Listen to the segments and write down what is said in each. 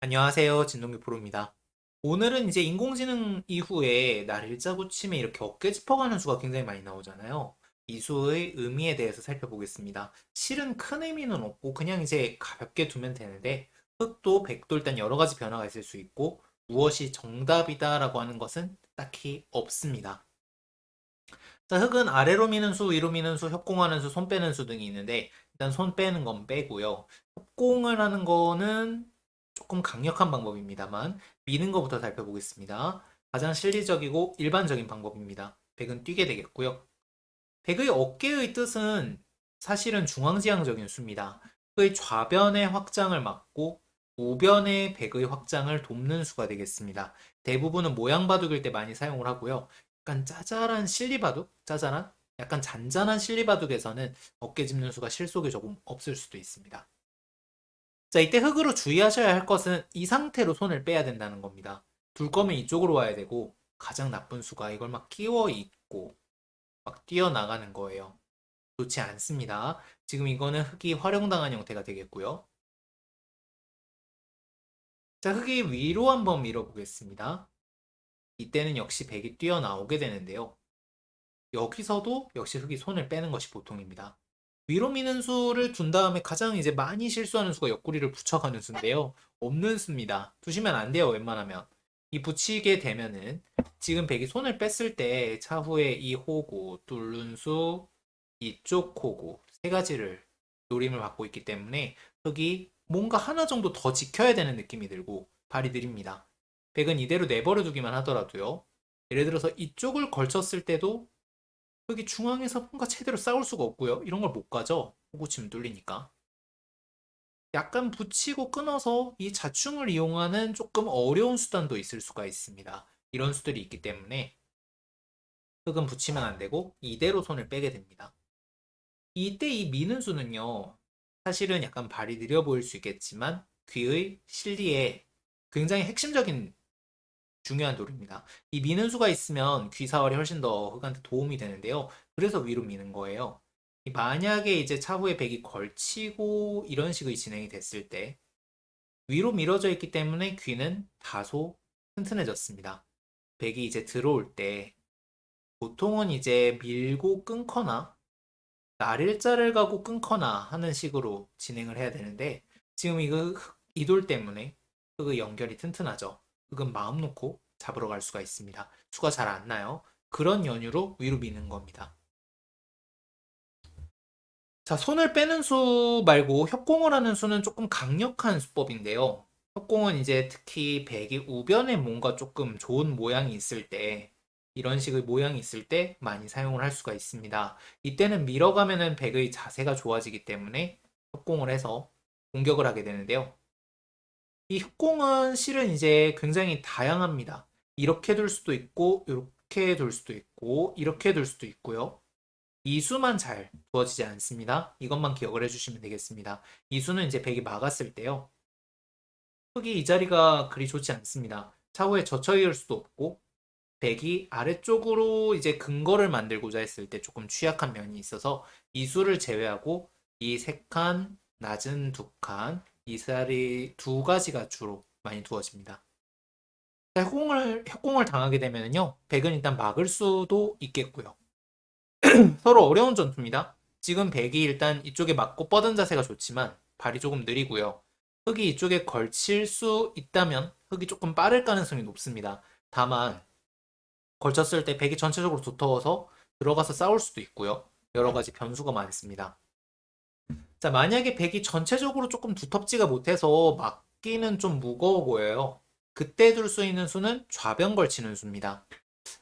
안녕하세요. 진동규 프로입니다. 오늘은 이제 인공지능 이후에 날 일자 붙임에 이렇게 어깨 짚어가는 수가 굉장히 많이 나오잖아요. 이 수의 의미에 대해서 살펴보겠습니다. 실은 큰 의미는 없고 그냥 이제 가볍게 두면 되는데 흑도 백도 일단 여러 가지 변화가 있을 수 있고 무엇이 정답이다라고 하는 것은 딱히 없습니다. 자, 흑은 아래로 미는 수, 위로 미는 수, 협공하는 수, 손 빼는 수 등이 있는데 일단 손 빼는 건 빼고요. 협공을 하는 거는 조금 강력한 방법입니다만 미는 것부터 살펴보겠습니다. 가장 실리적이고 일반적인 방법입니다. 백은 뛰게 되겠고요. 백의 어깨의 뜻은 사실은 중앙지향적인 수입니다. 그의 좌변의 확장을 막고 우변의 백의 확장을 돕는 수가 되겠습니다. 대부분은 모양 바둑일 때 많이 사용을 하고요. 약간 짜잘한 실리 바둑, 짜잘한 약간 잔잔한 실리 바둑에서는 어깨 짚는 수가 실속이 조금 없을 수도 있습니다. 자, 이때 흙으로 주의하셔야 할 것은 이 상태로 손을 빼야 된다는 겁니다. 둘 거면 이쪽으로 와야 되고 가장 나쁜 수가 이걸 막 끼워 입고 막 뛰어나가는 거예요. 좋지 않습니다. 지금 이거는 흙이 활용당한 형태가 되겠고요. 자, 흙이 위로 한번 밀어보겠습니다. 이때는 역시 백이 뛰어나오게 되는데요. 여기서도 역시 흙이 손을 빼는 것이 보통입니다. 위로 미는 수를 둔 다음에 가장 이제 많이 실수하는 수가 옆구리를 붙여가는 수인데요. 없는 수입니다. 두시면 안 돼요, 웬만하면. 이 붙이게 되면은 지금 백이 손을 뺐을 때 차후에 이 호구, 뚫는 수, 이쪽 호구 세 가지를 노림을 받고 있기 때문에 흙이 뭔가 하나 정도 더 지켜야 되는 느낌이 들고 발이 느립니다. 백은 이대로 내버려 두기만 하더라도요. 예를 들어서 이쪽을 걸쳤을 때도 여기 중앙에서 뭔가 제대로 싸울 수가 없고요. 이런 걸 못 가죠. 호구치면 뚫리니까. 약간 붙이고 끊어서 이 자충을 이용하는 조금 어려운 수단도 있을 수가 있습니다. 이런 수들이 있기 때문에 흙은 붙이면 안 되고 이대로 손을 빼게 됩니다. 이때 이 미는 수는요. 사실은 약간 발이 느려 보일 수 있겠지만 귀의 실리에 굉장히 핵심적인 중요한 도리입니다. 이 미는 수가 있으면 귀사월이 훨씬 더 흑한테 도움이 되는데요. 그래서 위로 미는 거예요. 만약에 이제 차후에 백이 걸치고 이런 식의 진행이 됐을 때 위로 밀어져 있기 때문에 귀는 다소 튼튼해졌습니다. 백이 이제 들어올 때 보통은 이제 밀고 끊거나 날일자를 가고 끊거나 하는 식으로 진행을 해야 되는데 지금 이거 이돌 때문에 흑의 연결이 튼튼하죠. 흑은 마음 놓고 잡으러 갈 수가 있습니다. 수가 잘 안 나요. 그런 연유로 위로 미는 겁니다. 자, 손을 빼는 수 말고 협공을 하는 수는 조금 강력한 수법인데요. 협공은 이제 특히 백이 우변에 뭔가 조금 좋은 모양이 있을 때 이런 식의 모양이 있을 때 많이 사용을 할 수가 있습니다. 이때는 밀어가면은 백의 자세가 좋아지기 때문에 협공을 해서 공격을 하게 되는데요. 이 협공은 실은 이제 굉장히 다양합니다. 이렇게 둘 수도 있고, 이렇게 둘 수도 있고, 이렇게 둘 수도 있고요. 이 수만 잘 두어지지 않습니다. 이것만 기억을 해주시면 되겠습니다. 이 수는 이제 백이 막았을 때요. 흙이 이 자리가 그리 좋지 않습니다. 차후에 젖혀있을 수도 없고, 백이 아래쪽으로 이제 근거를 만들고자 했을 때 조금 취약한 면이 있어서 이 수를 제외하고 이세 칸, 낮은 두 칸, 이살이 두 가지가 주로 많이 두어집니다. 협공을, 협공을 당하게 되면요. 백은 일단 막을 수도 있겠고요. 서로 어려운 전투입니다. 지금 백이 일단 이쪽에 맞고 뻗은 자세가 좋지만 발이 조금 느리고요. 흙이 이쪽에 걸칠 수 있다면 흙이 조금 빠를 가능성이 높습니다. 다만 걸쳤을 때 백이 전체적으로 두터워서 들어가서 싸울 수도 있고요. 여러 가지 변수가 많습니다. 자, 만약에 백이 전체적으로 조금 두텁지가 못해서 막기는 좀 무거워 보여요. 그때 둘 수 있는 수는 좌변 걸치는 수입니다.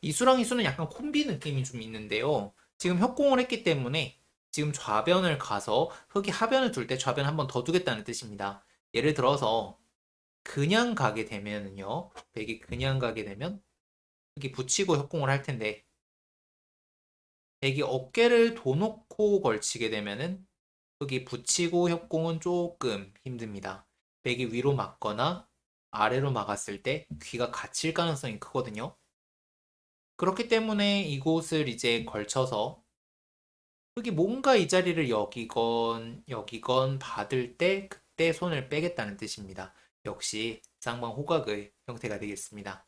이 수랑 이 수는 약간 콤비 느낌이 좀 있는데요. 지금 협공을 했기 때문에 지금 좌변을 가서 흙이 하변을 둘 때 좌변 한 번 더 두겠다는 뜻입니다. 예를 들어서 그냥 가게 되면은요. 백이 그냥 가게 되면 흙이 붙이고 협공을 할 텐데 백이 어깨를 도놓고 걸치게 되면은 흙이 붙이고 협공은 조금 힘듭니다. 백이 위로 막거나 아래로 막았을 때 귀가 갇힐 가능성이 크거든요. 그렇기 때문에 이곳을 이제 걸쳐서 흙이 뭔가 이 자리를 여기건 여기건 받을 때 그때 손을 빼겠다는 뜻입니다. 역시 쌍방 호각의 형태가 되겠습니다.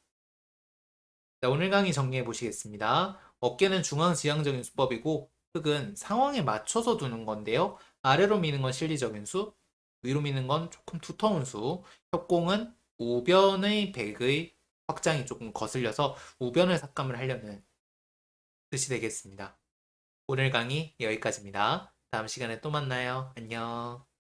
자, 오늘 강의 정리해 보시겠습니다. 어깨는 중앙지향적인 수법이고 흙은 상황에 맞춰서 두는 건데요. 아래로 미는 건 실리적인 수, 위로 미는 건 조금 두터운 수, 협공은 우변의 백의 확장이 조금 거슬려서 우변을 삭감을 하려는 뜻이 되겠습니다. 오늘 강의 여기까지입니다. 다음 시간에 또 만나요. 안녕.